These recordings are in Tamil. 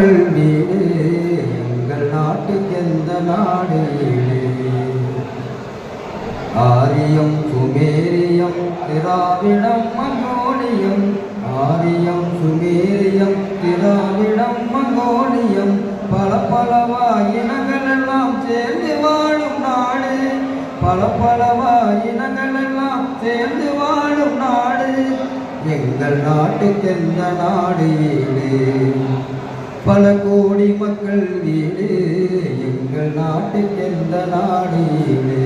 வீடு எங்கள் நாட்டுக்கு எந்த நாடு ஆரியம் சுமேரியம் திராவிடம் மங்கோலியம். ஆரியம் சுமேரியம் திராவிடம் மங்கோலியம். பல பலவா இனங்கள் எல்லாம் சேர்ந்து வாழும் நாடு. பல பலவா இனங்கள் எல்லாம் சேர்ந்து வாழும் நாடு. எங்கள் நாட்டுக்கு எந்த நாடு பல கோடி மக்கள் வீடு எங்கள் நாட்டுக்கு எந்த நாடு ஈடு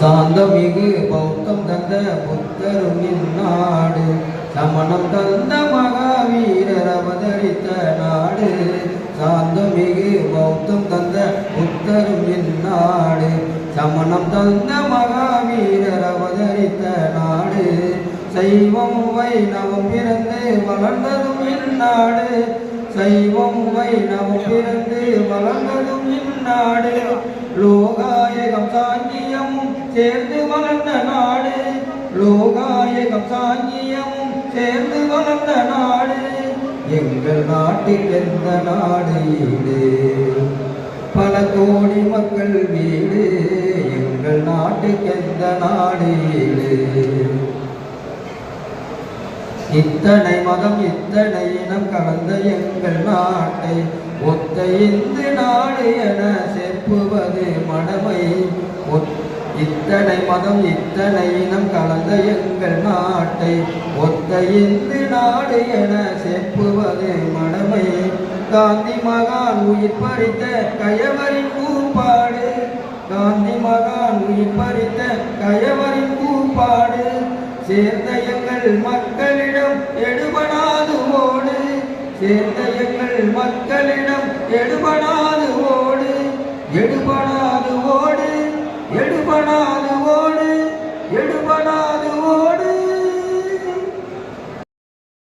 சாந்தமிகு பௌத்தம் தந்த புத்தரும் இந்நாடு சமணம் தந்த மகாவீரர் அவதரித்த நாடு சாந்தமிகு பௌத்தம் தந்த புத்தரும் இந்நாடு சமணம் தந்த மகா சைவம் வைணவம் பிறந்து வளர்ந்ததும் இந்நாடு. சைவம் வைணவம் பிறந்து வளர்ந்ததும் இந்நாடு. லோகாயகம் சாங்கியமும் சேர்ந்து வளர்ந்த நாடு. லோகாயகம் சாங்கியமும் சேர்ந்து வளர்ந்த நாடு. எங்கள் நாட்டில் எந்த நாடு ஈடு பல கோடி மக்கள் வீடு. எங்கள் நாட்டுக்கு எந்த நாடு ஈடு இத்தனை மதம் இத்தனை இனம் கடந்த எங்கள் நாட்டை ஒத்த இந்து நாடு என செப்புவது மடமை இத்தனை மதம் இத்தனை இனம் கலந்த எங்கள் நாட்டை ஒத்த இந்து நாடு என செப்புவது மடமை காந்தி மகான் உயிர் பறித்த கயவரின் கூப்பாடு. காந்தி மகான் உயிர் பறித்த கயவரின் கூப்பாடு. சேர்ந்த எங்கள் மக்கள் சேர்ந்த எங்கள் மக்களிடம் எடுபடாது ஓடு எடுபடாது ஓடு எடுபடாது ஓடு எடுபடாது ஓடு.